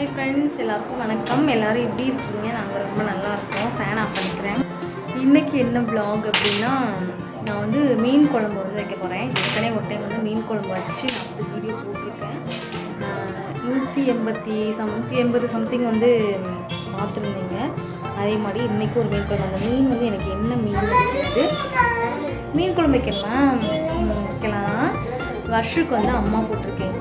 Hi friends எல்லாருக்கும் வணக்கம். எல்லோரும் எப்படி இருக்கீங்க? நாங்கள் ரொம்ப நல்லா இருக்கோம். ஃபேன் ஆஃப் பண்ணிக்கிறேன். இன்றைக்கி என்ன ப்ளாக் அப்படின்னா நான் வந்து மீன் குழம்பு வந்து வைக்க போகிறேன் ஏற்கனவே ஒரு டைம் வந்து மீன் குழம்பு வச்சு நான் வந்து வீடியோ போட்டிருக்கேன். நூற்றி எண்பத்தி சம் நூற்றி எண்பது சம்திங் வந்து பார்த்துருந்தீங்க. அதே மாதிரி இன்றைக்கி ஒரு மீன் குழம்பு. அந்த மீன் வந்து எனக்கு என்ன மீன் வந்து மீன் குழம்பு வைக்கலாம். வைக்கலாம். வருஷத்துக்கு வந்து அம்மா போட்டிருக்கேன்.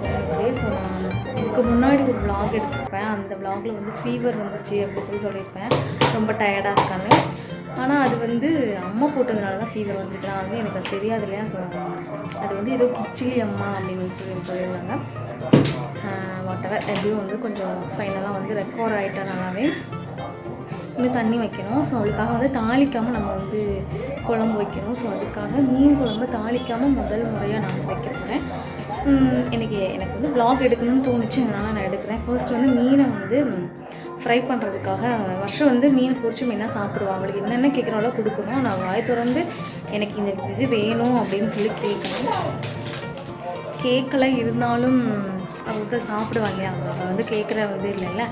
ஸோ நான் இதுக்கு முன்னாடி ஒரு vlog எடுத்திருப்பேன். அந்த vlogல வந்து ஃபீவர் வந்துச்சு அப்படின்னு சொல்லி சொல்லியிருப்பேன். ரொம்ப டயர்டாக இருக்கான்னு. ஆனால் அது வந்து அம்மா போட்டதுனால தான் ஃபீவர் வந்துட்டு அது வந்து எனக்கு அது தெரியாது இல்லையா? ஸோ அது வந்து ஏதோ கிச்சிலி அம்மா அப்படின்னு சொல்லி சொல்லியிருந்தாங்க. வாட்டவர் எப்படியும் வந்து கொஞ்சம் ஃபைனலாக வந்து ரெக்கவர் ஆகிட்டனாலே இன்னும் தண்ணி வைக்கணும். ஸோ அவளுக்காக வந்து தாளிக்காமல் நம்ம வந்து குழம்பு வைக்கணும். ஸோ அதுக்காக மீன் குழம்பு தாளிக்காமல் முதல் முறையாக நான் வைக்க போகிறேன் எனக்கு எனக்கு வந்து ப்ளாக் எடுக்கணும்னு தோணுச்சு. அதனால் நான் எடுக்கிறேன். ஃபர்ஸ்ட் வந்து மீனை வந்து ஃப்ரை பண்ணுறதுக்காக வருஷம் வந்து மீன் பொறிச்சு மீனாக சாப்பிடுவோம். அவளுக்கு என்னென்ன கேட்குறாலோ கொடுக்கணும் நான் வாய் திறந்து எனக்கு இந்த இது வேணும் அப்படின்னு சொல்லி கேட்கணும் கேட்கல இருந்தாலும் அவளுக்கு சாப்பிடுவாங்க அவங்க அவள் வந்து கேட்குற இது இல்லைல்ல.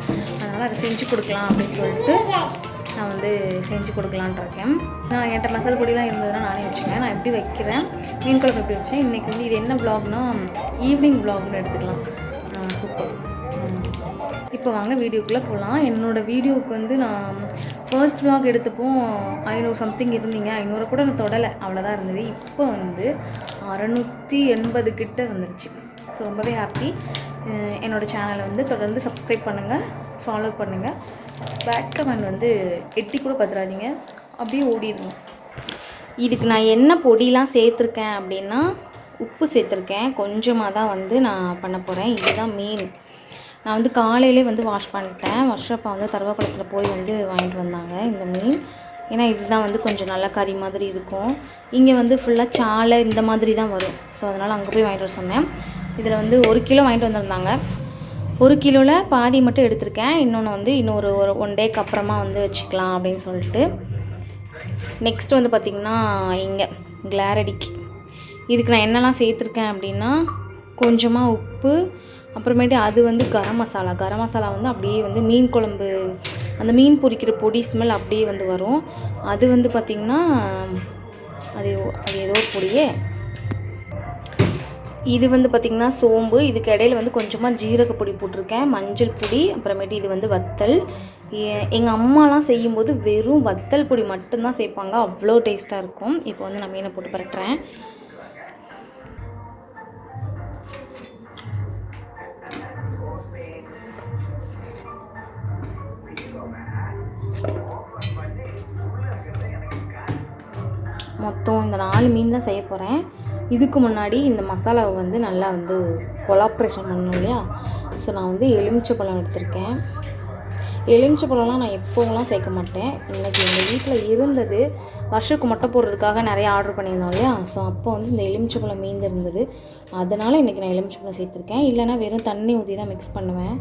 அதனால் அதை செஞ்சு கொடுக்கலாம் அப்படின்னு சொல்லிட்டு நான் வந்து செஞ்சு கொடுக்கலான்ட்டு இருக்கேன். நான் என்கிட்ட மசாலா பொடிலாம் இருந்ததுன்னா நானே வச்சுக்கேன் நான் எப்படி வைக்கிறேன்? மீன் குழம்பு எப்படி வச்சேன் இன்றைக்கி வந்து இது என்ன ப்ளாக்னா ஈவினிங் ப்ளாக்னு எடுத்துக்கலாம். சூப்பர் இப்போ வாங்க வீடியோக்குள்ளே போகலாம் என்னோடய வீடியோவுக்கு வந்து நான் ஃபர்ஸ்ட் ப்ளாக் எடுத்தப்போ ஐநூறு சம்திங் இருந்தீங்க. ஐநூறு கூட நான் தொடலை. அவ்வளோதான் இருந்தது. இப்போ வந்து அறநூற்றி எண்பது கிட்ட வந்துருச்சு. ஸோ ரொம்பவே ஹாப்பி என்னோடய சேனலை வந்து தொடர்ந்து சப்ஸ்கிரைப் பண்ணுங்கள் ஃபாலோ பண்ணுங்கள் பேக் கமெண்ட் வந்து எட்டி கூட பத்துறாதீங்க அப்படியே ஓடிடுங்க இதுக்கு நான் என்ன பொடிலாம் சேர்த்துருக்கேன் அப்படின்னா உப்பு சேர்த்துருக்கேன். கொஞ்சமாக தான் வந்து நான் பண்ண போகிறேன் இதுதான் மீன் நான் வந்து காலையிலே வந்து வாஷ் பண்ணிட்டேன். வருஷப்பா வந்து தருவாக்குளத்தில் போய் வந்து வாங்கிட்டு வந்தாங்க இந்த மீன் ஏன்னா இதுதான் வந்து கொஞ்சம் நல்லா கறி மாதிரி இருக்கும். இங்கே வந்து ஃபுல்லாக சாலை இந்த மாதிரி தான் வரும். ஸோ அதனால் அங்கே போய் வாங்கிட்டு வர சொன்னேன். இதில் வந்து ஒரு கிலோ வாங்கிட்டு வந்திருந்தாங்க. ஒரு கிலோவில் பாதி மட்டும் எடுத்திருக்கேன். இன்னொன்று வந்து இன்னொரு ஒரு ஒன் டேக்கு அப்புறமா வந்து வச்சுக்கலாம் அப்படின்னு சொல்லிட்டு. நெக்ஸ்ட் வந்து பார்த்திங்கன்னா இங்கே கிளாரடிக்கு இதுக்கு நான் என்னெல்லாம் சேர்த்துருக்கேன் அப்படின்னா கொஞ்சமாக உப்பு அப்புறமேட்டு அது வந்து கரம் மசாலா. கரம் மசாலா வந்து அப்படியே வந்து மீன் குழம்பு அந்த மீன் பொரிக்கிற பொடி ஸ்மெல் அப்படியே வந்து வரும். அது வந்து பார்த்திங்கன்னா அது அது ஏதோ ஒரு பொடியே. இது வந்து பார்த்திங்கன்னா சோம்பு. இதுக்கு இடையில வந்து கொஞ்சமாக ஜீரக பொடி போட்டிருக்கேன். மஞ்சள் பொடி அப்புறமேட்டு இது வந்து வத்தல். எங்கள் அம்மாலாம் செய்யும்போது வெறும் வத்தல் பொடி மட்டும்தான் சேர்ப்பாங்க. அவ்வளோ டேஸ்ட்டாக இருக்கும். இப்போ வந்து நான் மீனை போட்டு பரட்டுறேன். மொத்தம் இந்த நாலு மீன் தான் செய்ய போகிறேன் இதுக்கு முன்னாடி இந்த மசாலாவை வந்து நல்லா வந்து கொலாப்ரேஷன் பண்ணணும் இல்லையா? ஸோ நான் வந்து எலுமிச்சை பழம் எடுத்திருக்கேன். எலுமிச்சை பழம்லாம் நான் எப்போவெல்லாம் சேர்க்க மாட்டேன். இன்றைக்கி எங்கள் வீட்டில் இருந்தது. வருஷத்துக்கு மொட்டை போடுறதுக்காக நிறைய ஆர்டர் பண்ணியிருந்தோம் இல்லையா? ஸோ அப்போ வந்து இந்த எலுமிச்சை பழம் அதனால் இன்றைக்கி நான் எலுமிச்சை பழம் சேர்த்துருக்கேன். இல்லைனா வெறும் தண்ணி ஊற்றி தான் மிக்ஸ் பண்ணுவேன்.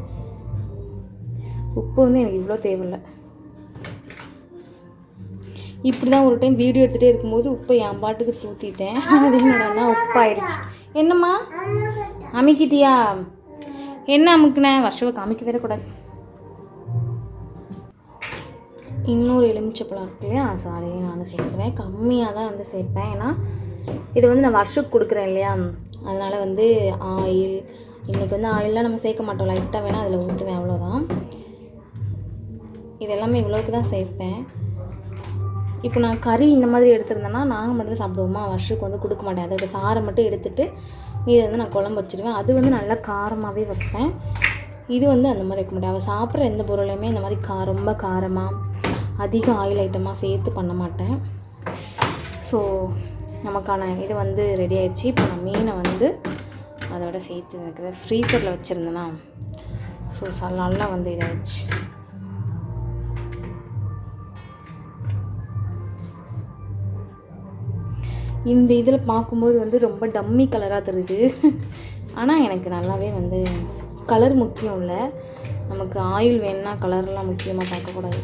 உப்பு வந்து எனக்கு இவ்வளோ தேவையில்லை. இப்படி தான் ஒரு டைம் வீடியோ எடுத்துகிட்டே இருக்கும்போது உப்பை என் பாட்டுக்கு தூத்திட்டேன். அது என்னடா உப்பாயிடுச்சு என்னம்மா? அமுக்கிட்டியா? என்ன அமுக்குனேன் வருஷவுக்கு அமுக்க வேற கூடாது. இன்னொரு எலுமிச்சப்பழம் இருக்கு இல்லையா? ஸோ அதையும் நான் வந்து சேர்க்குறேன் கம்மியாக தான் வந்து சேர்ப்பேன். ஏன்னா இது வந்து நான் வருஷத்துக்கு கொடுக்குறேன் இல்லையா? அதனால் வந்து ஆயில் இன்றைக்கி வந்து ஆயிலெலாம் நம்ம சேர்க்க மாட்டோம். லைட்டாக வேணால் அதில் ஊற்றுவேன் அவ்வளோதான் இது எல்லாமே இவ்வளோக்கு தான் சேர்ப்பேன். இப்போ நான் கறி இந்த மாதிரி எடுத்திருந்தேன்னா நாங்கள் மட்டும் சாப்பிடுவோமா? வருஷத்துக்கு வந்து கொடுக்க மாட்டேன். அதோட சாரை மட்டும் எடுத்துட்டு மீதி வந்து நான் குழம்பு வச்சுருவேன் அது வந்து நல்லா காரமாகவே வைப்பேன். இது வந்து அந்த மாதிரி வைக்க மாட்டேன். அவள் சாப்பிட்ற எந்த பொருளையுமே இந்த மாதிரி கா ரொம்ப காரமாக அதிக ஆயில் ஐட்டமாக சேர்த்து பண்ண மாட்டேன். ஸோ நமக்கான இது வந்து ரெடி ஆயிடுச்சு. இப்போ நான் மீனை வந்து அதோட சேர்த்து இருக்கிற ஃப்ரீசரில் வச்சுருந்தேன்னா ஸோ நல்லா வந்து இதாகிடுச்சு இந்த இதில் பார்க்கும்போது வந்து ரொம்ப டம்மி கலராக தருது ஆனால் எனக்கு நல்லாவே வந்து கலர் முக்கியம் இல்லை. நமக்கு ஆயில் வேணும்னா கலர்லாம் முக்கியமாக பார்க்கக்கூடாது.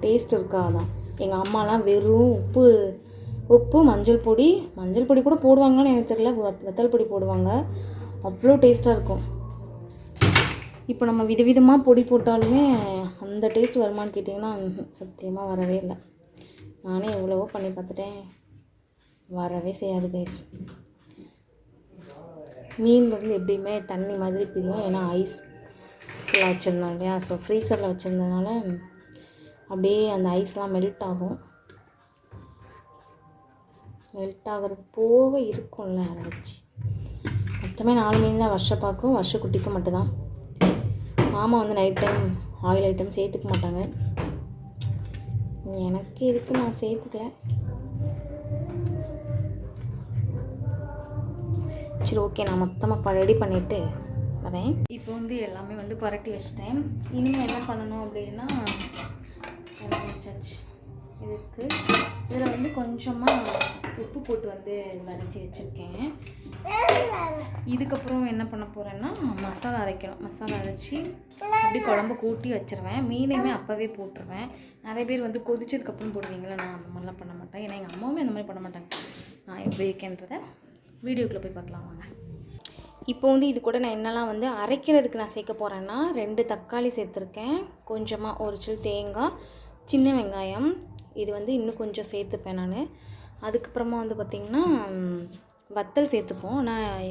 டேஸ்ட் இருக்கா அதான். எங்கள் அம்மாலாம் வெறும் உப்பு உப்பு மஞ்சள் பொடி மஞ்சள் பொடி கூட போடுவாங்கன்னு எனக்கு தெரியல. வத்- வத்தல் பொடி போடுவாங்க. அவ்வளோ டேஸ்ட்டாக இருக்கும். இப்போ நம்ம விதவிதமாக பொடி போட்டாலுமே அந்த டேஸ்ட் வருமான்னு கேட்டிங்கன்னா சத்தியமாக வரவே இல்லை. நானே எவ்வளவோ பண்ணி பார்த்துட்டேன். வரவே செய்யாது கைஸ் மீன் வந்து எப்படியுமே தண்ணி மாதிரி பிரியும். ஏன்னா ஐஸ் ஃபுல்லாக வச்சுருந்தோம் இல்லையா? ஸோ ஃப்ரீசரில் வச்சுருந்ததுனால அப்படியே அந்த ஐஸ்லாம் மெல்ட் ஆகும். மெல்ட் ஆகிறது போக இருக்கும்ல அதை வச்சு. மொத்தமே நாலு மீன் தான் வருஷப்பாக்கும் வருஷக்குட்டிக்கு மட்டும்தான். மாமா வந்து நைட் டைம் ஆயில் ஐட்டம் சேர்த்துக்க மாட்டாங்க. எனக்கு இதுக்கு நான் சேர்த்துக்கல? சரி ஓகே நான் மொத்தமாக ரெடி பண்ணிவிட்டு வரேன். இப்போ வந்து எல்லாமே வந்து புரட்டி வச்சிட்டேன். இனிமேல் என்ன பண்ணணும் அப்படின்னா வச்சாச்சு இதுக்கு இதில் வந்து கொஞ்சமாக உப்பு போட்டு வந்து வரிசி வச்சுருக்கேன். இதுக்கப்புறம் என்ன பண்ண போகிறேன்னா மசாலா அரைக்கணும். மசாலா அரைச்சி அப்படி குழம்பு கூட்டி வச்சிருவேன். மீனையுமே அப்போவே போட்டுருவேன். நிறைய பேர் வந்து கொதிச்சதுக்கப்புறம் போடுவீங்களா? நான் அந்த மாதிரிலாம் பண்ண மாட்டேன். ஏன்னா எங்கள் அம்மாவுமே அந்த மாதிரி பண்ண மாட்டாங்க. நான் எப்படி இருக்கேன்றதை வீடியோக்குள்ளே போய் பார்க்கலாம் வாங்க. இப்போ வந்து இது கூட நான் என்னெல்லாம் வந்து அரைக்கிறதுக்கு நான் சேர்க்க போகிறேன்னா ரெண்டு தக்காளி சேர்த்துருக்கேன். கொஞ்சமாக ஒரு சில் தேங்காய் சின்ன வெங்காயம். இது வந்து இன்னும் கொஞ்சம் சேர்த்துப்பேன் நான். அதுக்கப்புறமா வந்து பார்த்திங்கன்னா வத்தல் சேர்த்துப்போம். நான்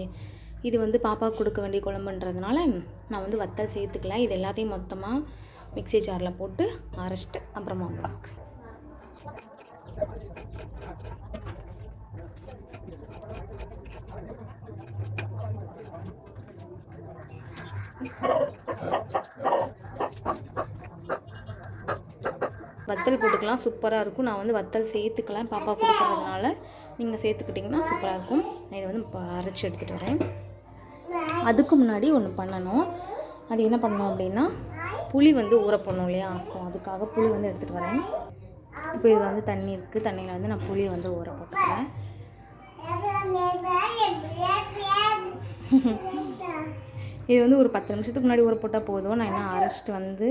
இது வந்து பாப்பாவுக்கு கொடுக்க வேண்டிய குழம்புன்றதுனால நான் வந்து வத்தல் சேர்த்துக்கல. இது எல்லாத்தையும் மொத்தமாக மிக்ஸி ஜாரில் போட்டு அரைச்சிட்டு அப்புறமா பார்க்குறேன். Oh, வத்தல் போட்டுக்கலாம் சூப்பராக இருக்கும். நான் வந்து வத்தல் சேர்த்துக்கலாம் பாப்பா கொடுக்கறதுனால நீங்கள் சேர்த்துக்கிட்டிங்கன்னா சூப்பராக இருக்கும். நான் இதை வந்து அரைச்சி எடுத்துகிட்டு வரேன். அதுக்கு முன்னாடி ஒன்று பண்ணணும். அது என்ன பண்ணணும் அப்படின்னா புளி வந்து ஊற போடணும் இல்லையா? ஸோ அதுக்காக புளி வந்து எடுத்துகிட்டு வரேன். இப்போ இதில் வந்து தண்ணி இருக்குது தண்ணியில் வந்து நான் புளியை வந்து ஊற போட்டுக்கிறேன். இது வந்து ஒரு பத்து நிமிஷத்துக்கு முன்னாடி ஊற போட்டால் போதும். நான் என்ன அரைச்சிட்டு வந்து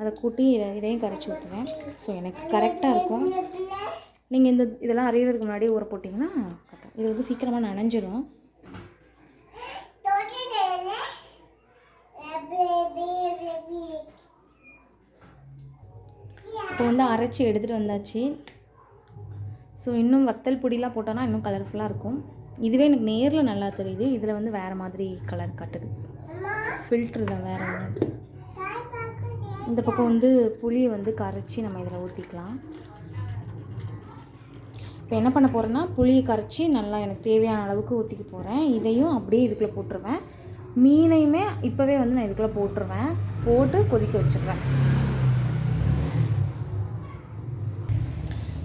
அதை கூட்டி இதை இதையும் கரைச்சி ஊற்றுவேன். ஸோ எனக்கு கரெக்டாக இருக்கும். நீங்கள் இந்த இதெல்லாம் அரைகிறதுக்கு முன்னாடியே ஊற போட்டிங்கன்னா கரெக்டாக இது வந்து சீக்கிரமாக நனைஞ்சிடும் இப்போ வந்து அரைச்சி எடுத்துகிட்டு வந்தாச்சு. ஸோ இன்னும் வத்தல் பொடிலாம் போட்டோன்னா இன்னும் கலர்ஃபுல்லாக இருக்கும். இதுவே எனக்கு நேரில் நல்லா தெரியுது. இதில் வந்து வேறு மாதிரி கலர் காட்டுது. ஃபில்ட்ரு தான் வேறு ஒன்று இந்த பக்கம் வந்து புளியை வந்து கரைச்சி நம்ம இதில் ஊற்றிக்கலாம். இப்போ என்ன பண்ண போகிறேன்னா புளியை கரைச்சி நல்லா எனக்கு தேவையான அளவுக்கு ஊற்றிக்க போகிறேன் இதையும் அப்படியே இதுக்குள்ளே போட்டுருவேன். மீனையுமே இப்போவே வந்து நான் இதுக்குள்ளே போட்டுருவேன். போட்டு கொதிக்க வச்சிடுவேன்.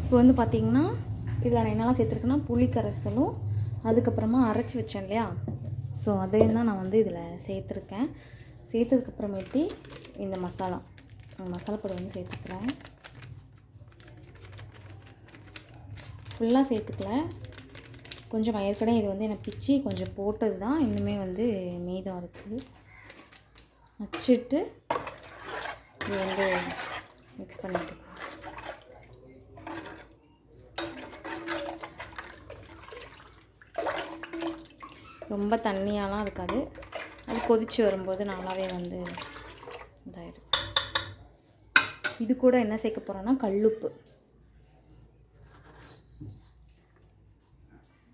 இப்போ வந்து பார்த்திங்கன்னா இதில் நான் என்னெல்லாம் சேர்த்துருக்கேன்னா புளி கரைசலும் அதுக்கப்புறமா அரைச்சி வச்சேன் இல்லையா? ஸோ அதையும் தான் நான் வந்து இதில் சேர்த்துருக்கேன். சேர்த்ததுக்கப்புறமேட்டி இந்த மசாலா. மசாலா பொடி வந்து சேர்த்துக்கிறேன். ஃபுல்லாக சேர்த்துக்கல. கொஞ்சம் ஏற்கனவே இது வந்து எனக்கு பிச்சு கொஞ்சம் போட்டது தான். இன்னுமே வந்து மீதம் இருக்குது வச்சுட்டு இது வந்து மிக்ஸ் பண்ணிட்டு ரொம்ப தண்ணியாலாம் இருக்காது. அது கொதிச்சு வரும்போது நல்லாவே வந்து இதாயிடும். இது கூட என்ன சேர்க்க போகிறோன்னா கல்லுப்பு.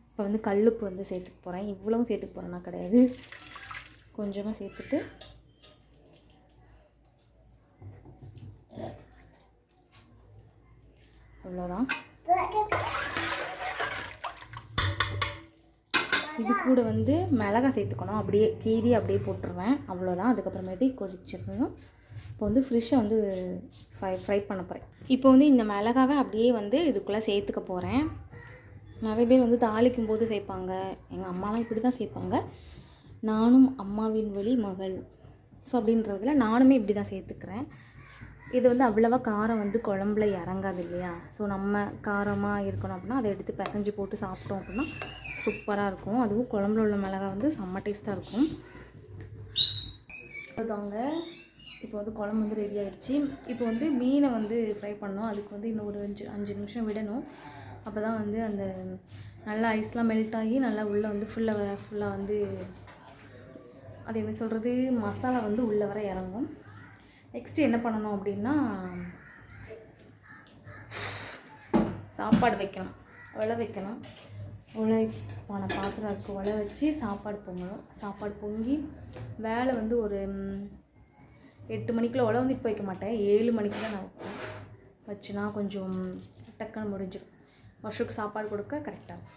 இப்போ வந்து கல்லுப்பு வந்து சேர்த்துக்க போகிறேன் இவ்வளவும் சேர்த்துக்க போகிறேன்னா கிடையாது. கொஞ்சமாக சேர்த்துட்டு அவ்வளோதான் இது கூட வந்து மிளகா சேர்த்துக்கணும். அப்படியே கீரி அப்படியே போட்டுருவேன். அவ்வளோதான் அதுக்கப்புறமேட்டு கொதிச்சிடணும். இப்போ வந்து ஃப்ரிஷ்ஷை வந்து ஃப்ரை ஃப்ரை பண்ண போகிறேன் இப்போ வந்து இந்த மிளகாவை அப்படியே வந்து இதுக்குள்ளே சேர்த்துக்க போகிறேன் நிறைய பேர் வந்து தாளிக்கும் போது சேர்ப்பாங்க. எங்கள் அம்மாலாம் இப்படி தான் சேர்ப்பாங்க. நானும் அம்மாவின் வழி மகள். ஸோ அப்படின்றதுல நானுமே இப்படி தான் சேர்த்துக்கிறேன். இது வந்து அவ்வளோவா காரம் வந்து குழம்புல இறங்காது இல்லையா? ஸோ நம்ம காரமாக இருக்கணும் அப்படின்னா அதை எடுத்து பிசைஞ்சு போட்டு சாப்பிட்டோம் அப்படின்னா சூப்பராக இருக்கும். அதுவும் குழம்புல உள்ள மிளகா வந்து செம்ம டேஸ்ட்டாக இருக்கும். அதுதாங்க இப்போ வந்து குழம்பு வந்து ரெடி ஆயிடுச்சு இப்போ வந்து மீனை வந்து ஃப்ரை பண்ணோம் அதுக்கு வந்து இன்னும் ஒரு அஞ்சு அஞ்சு நிமிஷம் விடணும். அப்போ தான் வந்து அந்த நல்லா ஐஸ்லாம் மெல்ட் ஆகி நல்லா உள்ளே வந்து ஃபுல்லாக ஃபுல்லாக வந்து அது என்ன சொல்கிறது மசாலா வந்து உள்ளே வர இறங்கும். நெக்ஸ்ட்டு என்ன பண்ணணும் அப்படின்னா சாப்பாடு வைக்கணும். உலை வைக்கணும். உழைப்பான பாத்திரம் இருக்குது உலை வச்சு சாப்பாடு பொங்கணும். சாப்பாடு பொங்கி வேலை வந்து ஒரு எட்டு மணிக்குள்ளே வந்து இப்போ வைக்க மாட்டேன். ஏழு மணிக்கு தான் நான் வைப்பேன். வச்சுனா கொஞ்சம் டக்குன்னு முடிஞ்சிடும் வருஷத்துக்கு சாப்பாடு கொடுக்க கரெக்டாக இருக்கும்.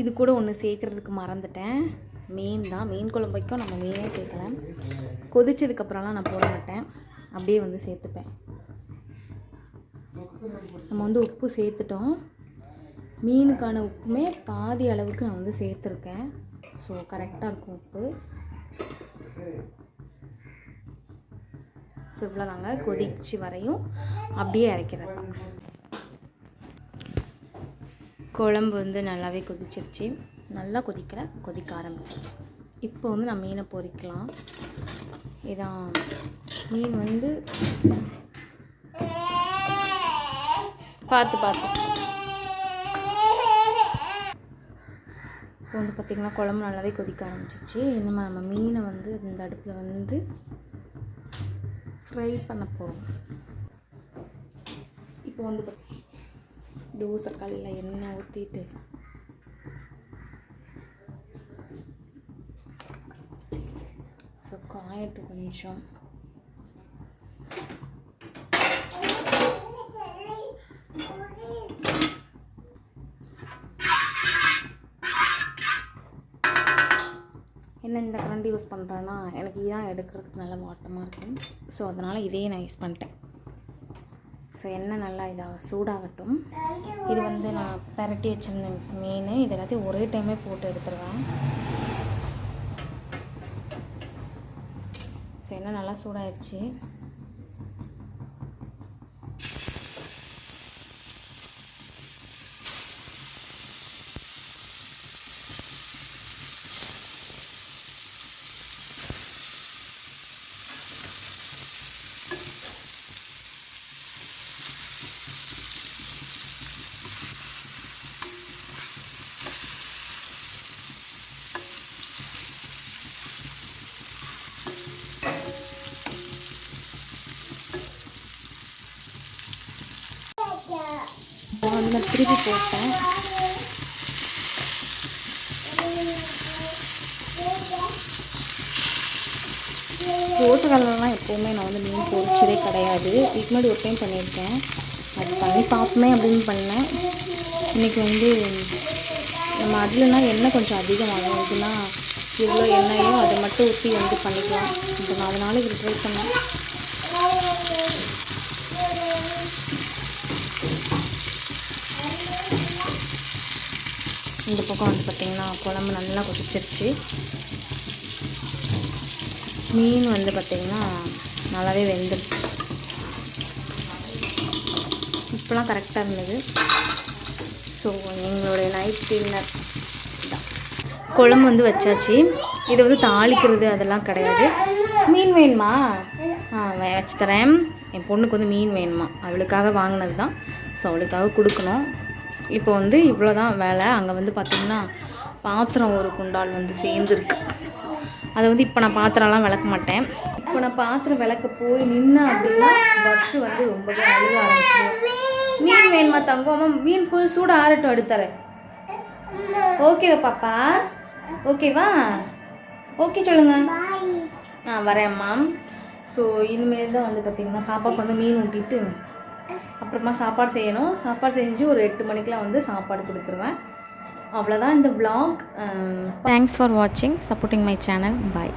இது கூட ஒன்று சேர்க்குறதுக்கு மறந்துட்டேன். மீன் தான். மீன் குழம்பு வைக்கும். நம்ம மீனே சேர்க்கல. கொதிச்சதுக்கப்புறம்லாம் நான் போட மாட்டேன். அப்படியே வந்து சேர்த்துப்பேன். நம்ம வந்து உப்பு சேர்த்துட்டோம். மீனுக்கான உப்புமே பாதி அளவுக்கு நான் வந்து சேர்த்துருக்கேன். ஸோ கரெக்டாக இருக்கும் உப்பு. ஸோ இவ்வளோ நாங்கள் கொதிச்சு வரையும் அப்படியே இறக்கிறது தான் குழம்பு வந்து நல்லாவே கொதிச்சிருச்சு. நல்லா கொதிக்கல கொதிக்க ஆரம்பிச்சிருச்சு. இப்போ வந்து நான் மீனை பொரிக்கலாம் இதான் மீன் வந்து பார்த்து பார்த்து. இப்போ வந்து பார்த்திங்கன்னா குழம்பு நல்லாவே கொதிக்க ஆரம்பிச்சிருச்சு. இனிமே நம்ம மீனை வந்து இந்த அடுப்பில் வந்து ஃப்ரை பண்ண போகிறோம் இப்போ வந்து தோசை கல்லில் எண்ணெய் ஊற்றிட்டு ஸோ காயட்டு கொஞ்சம் என்ன இந்த கரண்டி யூஸ் பண்ணுறேன்னா எனக்கு இதான் எடுக்கிறதுக்கு நல்ல வாட்டமாக இருக்கும். ஸோ அதனால் இதையே நான் யூஸ் பண்ணிட்டேன். ஸோ எண்ணெய் நல்லா இதாக சூடாகட்டும். இது வந்து நான் பரட்டி வச்சுருந்த மீன். இது எல்லாத்தையும் ஒரே டைமே போட்டு எடுத்துருவேன். ஸோ எண்ணெய் நல்லா சூடாயிருச்சு. வந்து நான் திருப்பி போட்டேன். ரோட்டுகள்லாம் எப்போவுமே நான் வந்து மீன் பொறிச்சதே கிடையாது. இதுக்கு முன்னாடி ஒரு டைம் பண்ணியிருக்கேன். அது பண்ணி பார்ப்போமே அப்படின்னு பண்ணேன். இன்றைக்கி வந்து நம்ம அதுலனா எண்ணெய் கொஞ்சம் அதிகமாகும் இதுனா எவ்வளோ எண்ணெயோ அதை மட்டும் ஊற்றி வந்து பண்ணிக்கலாம். இப்போ நான் அதனால இது ட்ரை பண்ணேன். இந்த பக்கம் வந்து பார்த்திங்கன்னா குழம்பு நல்லா கொதிச்சிருச்சு. மீன் வந்து பார்த்திங்கன்னா நல்லாவே வெந்துருச்சு. இப்போலாம் கரெக்டாக இருந்தது. ஸோ எங்களுடைய நைட் டின்னர் தான் குழம்பு வந்து வச்சாச்சு. இது வந்து தாளிக்கிறது அதெல்லாம் கிடையாது. மீன் வேணுமா? ஆ வச்சு தரேன். என் பொண்ணுக்கு வந்து மீன் வேணுமா? அவளுக்காக வாங்கினது தான் ஸோ அவளுக்காக கொடுக்கணும். இப்போ வந்து இவ்வளோ தான் வேலை. அங்கே வந்து பார்த்திங்கன்னா பாத்திரம் ஒரு குண்டால் வந்து சேர்ந்துருக்கு. அதை வந்து இப்போ நான் பாத்திரம்லாம் விளக்க மாட்டேன். இப்போ நான் பாத்திரம் விளக்க போய் நின்னேன் அப்படின்னா வருஷம் வந்து ரொம்பவே அழுக ஆரம்பிச்சிடும் மீன் வேணுமா தங்கம்? அம்மா மீன் போய் சூட ஆறட்டும் எடுத்துறேன் ஓகேவா பாப்பா? ஓகேவா ஓகே சொல்லுங்க. ஆ வரேன் மேம் ஸோ இனிமேல் தான் வந்து பார்த்திங்கன்னா பாப்பாவுக்கு வந்து மீன் ஊட்டிட்டு அப்புறமா சாப்பாடு செய்யணும். சாப்பாடு செஞ்சு ஒரு எட்டு மணிக்கெலாம் வந்து சாப்பாடு கொடுத்துருவேன். அவ்வளோதான் இந்த vlog. தேங்க்ஸ் ஃபார் வாட்சிங் சப்போர்ட்டிங் மை சேனல் பாய்